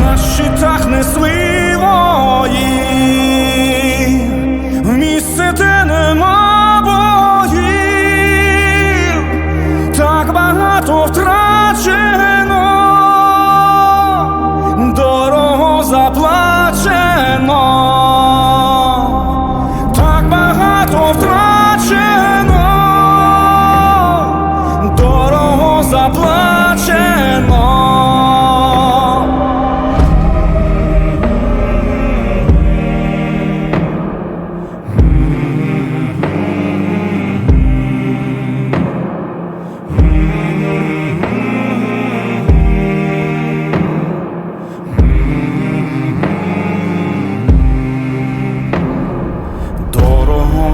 на щитах несли